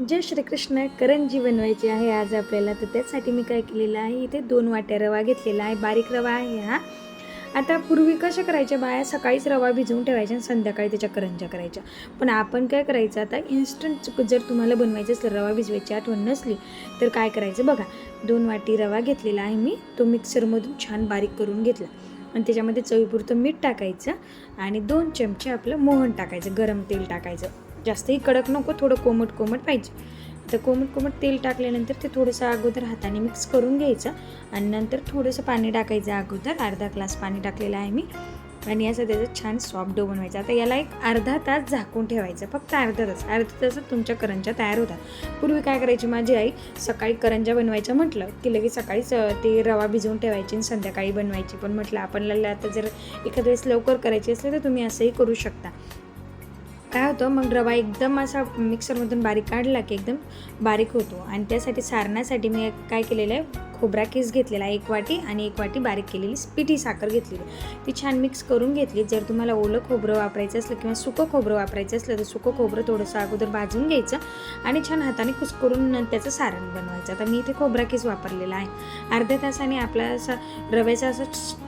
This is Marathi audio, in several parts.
जय श्रीकृष्ण करंजी बनवायची आहे आज आपल्याला. तर त्यासाठी मी काय केलेलं आहे इथे दोन वाट्या रवा घेतलेला आहे. बारीक रवा आहे हा. आता पूर्वी कशा करायच्या बाया? सकाळीच रवा भिजवून ठेवायच्या आणि संध्याकाळी त्याच्या करंज्या करायच्या. पण आपण काय करायचं आता? इन्स्टंट जर तुम्हाला बनवायचं असलं रवा भिजवायची आठवण नसली तर काय करायचं बघा. दोन वाटी रवा घेतलेला आहे मी. तो मिक्सरमधून छान बारीक करून घेतला. आणि त्याच्यामध्ये चवीपुरतं मीठ टाकायचं आणि दोन चमचे आपलं मोहन टाकायचं गरम तेल टाकायचं. जास्तही कडक नको थोडं कोमट कोमट पाहिजे. तर कोमट कोमट तेल टाकल्यानंतर ते थोडंसं अगोदर हाताने मिक्स करून घ्यायचं आणि नंतर थोडंसं पाणी टाकायचं अगोदर अर्धा ग्लास पाणी टाकलेलं आहे मी. आणि असं त्याचं छान सॉफ्ट डो बनवायचा. आता याला एक अर्धा तास झाकून ठेवायचं फक्त अर्धा तास. अर्धा तासात तुमच्या करंज्या तयार होतात. पूर्वी काय करायची माझी आई सकाळी करंज्या बनवायचं म्हटलं की लगेच सकाळीच ते रवा भिजवून ठेवायची आणि संध्याकाळी बनवायची. पण म्हटलं आपल्याला आता जर एखाद्या वेळेस लवकर करायची असले तर तुम्ही असंही करू शकता. काय होतं मग रवा एकदम असा मिक्सरमधून बारीक काढला की एकदम बारीक होतो. आणि त्यासाठी सारण्यासाठी मी काय केलेलं आहे खोबरा किस घेतलेला आहे एक वाटी आणि एक वाटी बारीक केलेली पिठी साखर घेतलेली. ती छान मिक्स करून घेतली. जर तुम्हाला ओलं खोबरं वापरायचं असलं किंवा सुकं खोबरं वापरायचं असलं तर सुकं खोबरं थोडंसं अगोदर भाजून घ्यायचं आणि छान हाताने कुस्करून त्याचं सारण बनवायचं. आता मी इथे खोबरा किस वापरलेला आहे. अर्ध्या तासाने आपला असा रव्याचा असा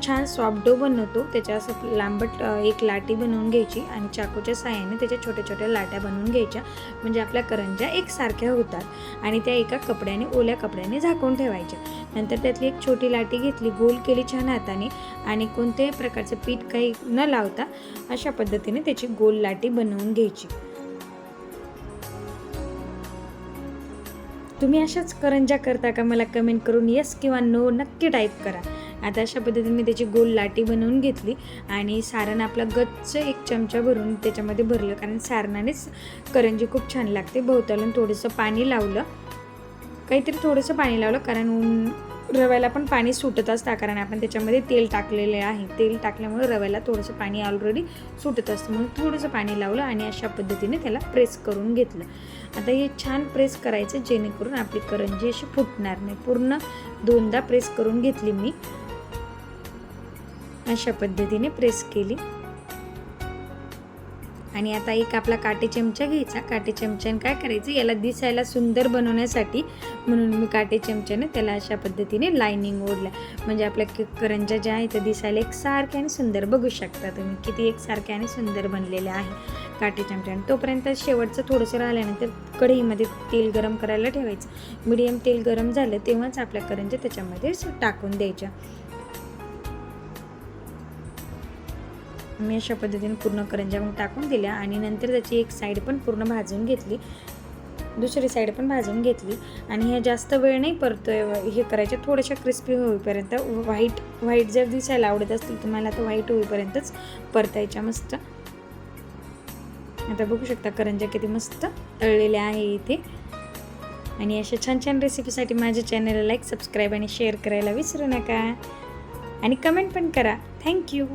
छान सॉफ्ट डो बनवतो. त्याच्या असं लांबट एक लाटी बनवून घ्यायची आणि चाकूच्या साह्याने त्याच्या छोट्या छोट्या लाट्या बनवून घ्यायच्या. म्हणजे आपल्या करंज्या एकसारख्या होतात आणि त्या एका कपड्याने ओल्या कपड्याने झाकून ठेवायच्या. नंतर त्यातली एक छोटी लाटी घेतली गोल केली छान हाताने आणि कोणत्याही प्रकारचं पीठ काही न लावता अशा पद्धतीने त्याची गोल लाटी बनवून घ्यायची. तुम्ही अशाच करंज्या करता का? मला कमेंट करून येस किंवा नो नक्की टाईप करा. आता अशा पद्धतीने मी त्याची गोल लाटी बनवून घेतली आणि सारण आपला गच्च एक चमचा भरून त्याच्यामध्ये भरलं कारण सारणानेच करंजी खूप छान लागते. भोवतालून थोडंसं पाणी लावलं काहीतरी थोडंसं पाणी लावलं कारण ऊन रव्याला पण पाणी सुटत असतं कारण आपण त्याच्यामध्ये तेल टाकलेले आहे. तेल टाकल्यामुळे रव्याला थोडंसं पाणी ऑलरेडी सुटत असतं. म्हणून थोडंसं पाणी लावलं आणि अशा पद्धतीने त्याला प्रेस करून घेतलं. आता हे छान प्रेस करायचं जेणेकरून आपली करंजी अशी फुटणार नाही. पूर्ण दोनदा प्रेस करून घेतली मी. अशा पद्धतीने प्रेस केली. आणि आता एक आपला काटे चमचा घ्यायचा. काटे चमच्याने काय करायचं? याला दिसायला सुंदर बनवण्यासाठी म्हणून मी काटे चमच्याने त्याला अशा पद्धतीने लाईनिंग ओढल्या. म्हणजे आपल्या क- करंज्या ज्या आहेत त्या दिसायला एकसारख्या आणि सुंदर बघू शकता तुम्ही. किती एकसारख्या आणि सुंदर बनलेल्या आहे काटे चमच्याने. तोपर्यंत शेवटचं थोडंसं राहिल्यानंतर कढईमध्ये तेल गरम करायला ठेवायचं. मिडियम तेल गरम झालं तेव्हाच आपल्या करंज्या त्याच्यामध्ये टाकून द्यायच्या. मी अशा पद्धतीने पूर्ण करंजा मग टाकून दिल्या आणि नंतर त्याची एक साईड पण पूर्ण भाजून घेतली. दुसरी साईड पण भाजून घेतली. आणि हे जास्त वेळ नाही परतोय हे करायचे थोड्याशा क्रिस्पी होईपर्यंत. व्हाईट व्हाईट जर दिसायला आवडत असतील तुम्हाला तर व्हाईट होईपर्यंतच परतायच्या मस्त. आता बघू शकता करंज्या किती मस्त तळलेल्या आहे इथे. आणि अशा छान छान रेसिपीसाठी माझ्या चॅनलला लाईक सबस्क्राईब आणि शेअर करायला विसरू नका. आणि कमेंट पण करा. थँक्यू